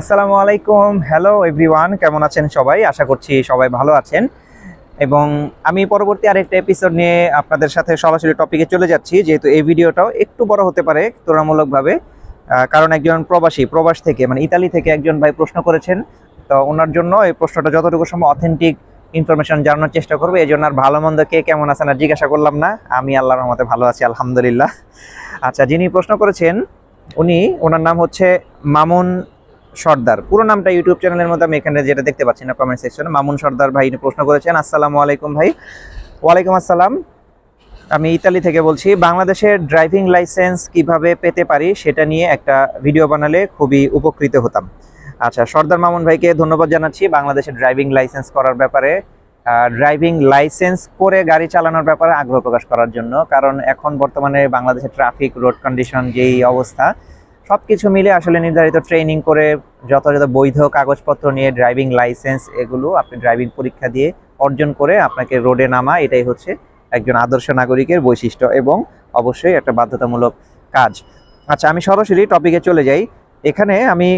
আসসালামু আলাইকুম। Hello everyone কেমন আছেন সবাই? আশা করছি সবাই ভালো আছেন। এবং আমি পরবর্তী আরেকটা এপিসোড নিয়ে আপনাদের সাথে সরাসরি টপিকে চলে যাচ্ছি, যেহেতু এই ভিডিওটাও একটু বড় হতে পারে তুলনামূলকভাবে। কারণ একজন প্রবাসী, প্রবাস থেকে মানে ইতালি থেকে একজন ভাই প্রশ্ন করেছেন। তো ওনার জন্য এই প্রশ্নটা যতটুকু সম্ভব অথেন্টিক ইনফরমেশন জানানোর চেষ্টা করব। এই জন্য আর ভালো মন্দ কে কেমন আছেন আর জিজ্ঞাসা করলাম না। আমি আল্লাহর রহমতে ভালো আছি, আলহামদুলিল্লাহ। আচ্ছা যিনি প্রশ্ন করেছেন, উনি, ওনার নাম হচ্ছে মামুন সর্দার। পুরো নামটা ইউটিউব চ্যানেলের মধ্যে আমি এখানে যেটা দেখতে পাচ্ছি না কমেন্ট সেকশনে মামুন সর্দার ভাই প্রশ্ন করেছেন, আসসালামু আলাইকুম ভাই। ওয়ালাইকুম আসসালাম। আমি ইতালি থেকে বলছি, বাংলাদেশের ড্রাইভিং লাইসেন্স কীভাবে পেতে পারি সেটা নিয়ে একটা ভিডিও বানালে খুবই উপকৃত হতাম। আচ্ছা সর্দার মামুন ভাইকে ধন্যবাদ জানাচ্ছি বাংলাদেশের ড্রাইভিং লাইসেন্স করার ব্যাপারে। ড্রাইভিং লাইসেন্স করে গাড়ি চালানোর ব্যাপারে আগ্রহ প্রকাশ করার জন্য, কারণ এখন বর্তমানে বাংলাদেশের ট্রাফিক রোড কন্ডিশন যেই অবস্থা সব কিছু মিলে আসলে নির্ধারিত ট্রেনিং করে যথাযথ বৈধ কাগজপত্র নিয়ে ড্রাইভিং লাইসেন্স এগুলো আপনি ড্রাইভিং পরীক্ষা দিয়ে অর্জন করে আপনাকে রোডে নামা, এটাই হচ্ছে একজন আদর্শ নাগরিকের বৈশিষ্ট্য এবং অবশ্যই একটা বাধ্যতামূলক কাজ। আচ্ছা আমি সরাসরি টপিকে চলে যাই। এখানে আমি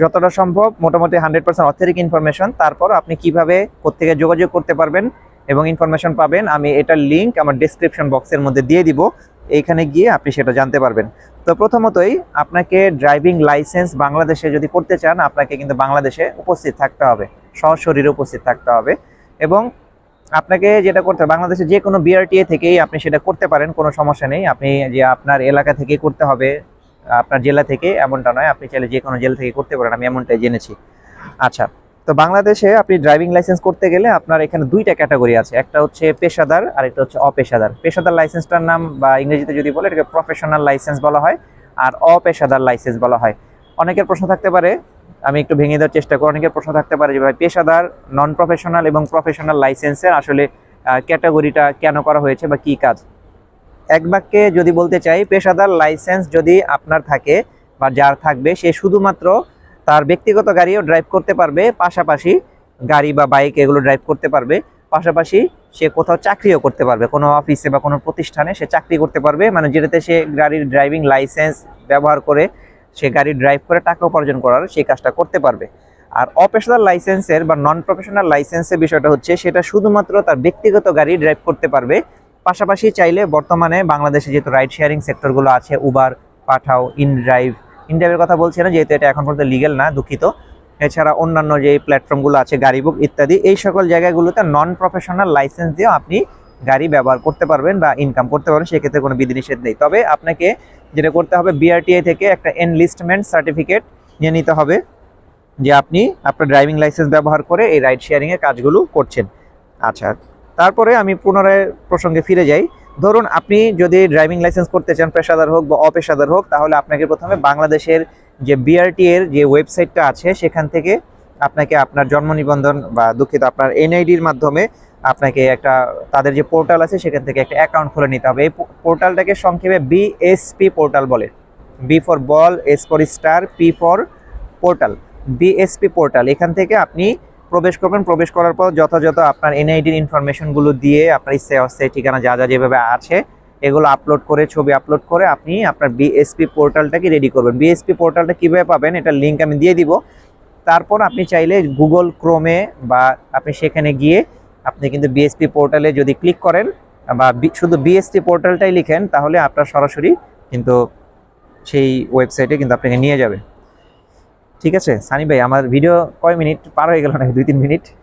যতটা সম্ভব মোটামুটি হান্ড্রেড পার্সেন্ট অথেরিক ইনফরমেশন তারপর আপনি কীভাবে কোথেকে যোগাযোগ করতে পারবেন এবং ইনফরমেশন পাবেন, আমি এটার লিঙ্ক আমার ডেসক্রিপশন বক্সের মধ্যে দিয়ে দিব। এইখানে গিয়ে আপনি সেটা জানতে পারবেন। তো প্রথমতই আপনাকে ড্রাইভিং লাইসেন্স বাংলাদেশে যদি করতে চান, আপনাকে কিন্তু বাংলাদেশে উপস্থিত থাকতে হবে। সশরীরে উপস্থিত থাকতে হবে। এবং আপনাকে যেটা করতে বাংলাদেশে যে কোনো বিআরটিএ থেকেই আপনি সেটা করতে পারেন, কোনো সমস্যা নেই। আপনি যে আপনার এলাকা থেকেই করতে হবে, আপনার জেলা থেকে, এমনটা নয়। আপনি চাইলে যে কোনো জেলা থেকে করতে পারেন, আমি এমনটাই জেনেছি। আচ্ছা তো বাংলাদেশে আপনি ড্রাইভিং লাইসেন্স করতে গেলে আপনার এখানে দুইটা ক্যাটাগরি আছে। একটা হচ্ছে পেশাদার আর একটা হচ্ছে অপেশাদার। পেশাদার লাইসেন্সটার নাম বা ইংরেজিতে যদি বলে, এটাকে প্রফেশনাল লাইসেন্স বলা হয় আর অপেশাদার লাইসেন্স বলা হয়। অনেকের প্রশ্ন থাকতে পারে, আমি একটু ভেঙে দেওয়ার চেষ্টা করি, অনেকের প্রশ্ন থাকতে পারে যে ভাই, পেশাদার নন প্রফেশনাল এবং প্রফেশনাল লাইসেন্সের আসলে ক্যাটাগরিটা কেন করা হয়েছে বা কি কাজ? এক বাক্যে যদি বলতে চাই, পেশাদার লাইসেন্স যদি আপনার থাকে বা যার থাকবে, সে শুধুমাত্র তার ব্যক্তিগত গাড়িও ড্রাইভ করতে পারবে, পাশাপাশি গাড়ি বা বাইক এগুলো ড্রাইভ করতে পারবে, পাশাপাশি সে কোথাও চাকরিও করতে পারবে, কোনো অফিসে বা কোনো প্রতিষ্ঠানে সে চাকরি করতে পারবে মানে যেটাতে সে গাড়ির ড্রাইভিং লাইসেন্স ব্যবহার করে সে গাড়ি ড্রাইভ করে টাকা উপার্জন করার সেই কাজটা করতে পারবে। আর অপেশনাল লাইসেন্সের বা নন প্রফেশনাল লাইসেন্সের বিষয়টা হচ্ছে, সেটা শুধুমাত্র তার ব্যক্তিগত গাড়ি ড্রাইভ করতে পারবে, পাশাপাশি চাইলে বর্তমানে বাংলাদেশে যেহেতু রাইড শেয়ারিং সেক্টরগুলো আছে উবার পাঠাও ইন ড্রাইভ ইন ড্রাইভের কথা বলছি না, যেহেতু এটা এখন পর্যন্ত লিগেল না, দুঃখিত। এছাড়া অন্যান্য যে প্ল্যাটফর্মগুলো আছে, গাড়ি বুক ইত্যাদি, এই সকল জায়গাগুলোতে নন প্রফেশনাল লাইসেন্স দিয়েও আপনি গাড়ি ব্যবহার করতে পারবেন বা ইনকাম করতে পারবেন, সেক্ষেত্রে কোনো বিধিনিষেধ নেই। তবে আপনাকে যেটা করতে হবে বিআরটিআই থেকে একটা এনলিস্টমেন্ট সার্টিফিকেট নিয়ে নিতে হবে, যে আপনি আপনার ড্রাইভিং লাইসেন্স ব্যবহার করে এই রাইড শেয়ারিংয়ের কাজগুলো করছেন। আচ্ছা তারপরে আমি পুনরায় প্রসঙ্গে ফিরে যাই। ধরুন আপনি যদি ড্রাইভিং লাইসেন্স করতে চান, পেশাদার হোক বা অপেশাদার হোক, তাহলে আপনাকে প্রথমে বাংলাদেশের যে বিআরটি এর যে ওয়েবসাইটটা আছে, সেখান থেকে আপনাকে আপনার জন্ম নিবন্ধন বা দুঃখিত আপনার এনআইডির মাধ্যমে আপনাকে একটা, তাদের যে পোর্টাল আছে, সেখান থেকে একটা অ্যাকাউন্ট খুলে নিতে হবে। এই পোর্টালটাকে সংক্ষেপে বিএসপি পোর্টাল বলে। B for ball S for star P for portal BSP portal এখান থেকে আপনি প্রবেশ করবেন। প্রবেশ করার পর যথাযথ আপনার এনআইডির ইনফরমেশনগুলো দিয়ে আপনার ইচ্ছে অস্থায়ী ঠিকানা যা যা যেভাবে আছে, এগুলো আপলোড করে, ছবি আপলোড করে আপনি আপনার বিএসপি পোর্টালটাকে রেডি করবেন। বিএসপি পোর্টালটা কীভাবে পাবেন এটার লিঙ্ক আমি দিয়ে দিব। তারপর আপনি চাইলে গুগল ক্রোমে বা আপনি সেখানে গিয়ে আপনি কিন্তু বিএসপি পোর্টালে যদি ক্লিক করেন বা শুধু বিএসপি পোর্টালটাই লিখেন, তাহলে আপনার সরাসরি কিন্তু সেই ওয়েবসাইটে কিন্তু আপনাকে নিয়ে যাবে। ঠিক আছে? সানি ভাই, আমার ভিডিও কয় মিনিট? পার হয়ে গেল নাকি? দুই, তিন মিনিট?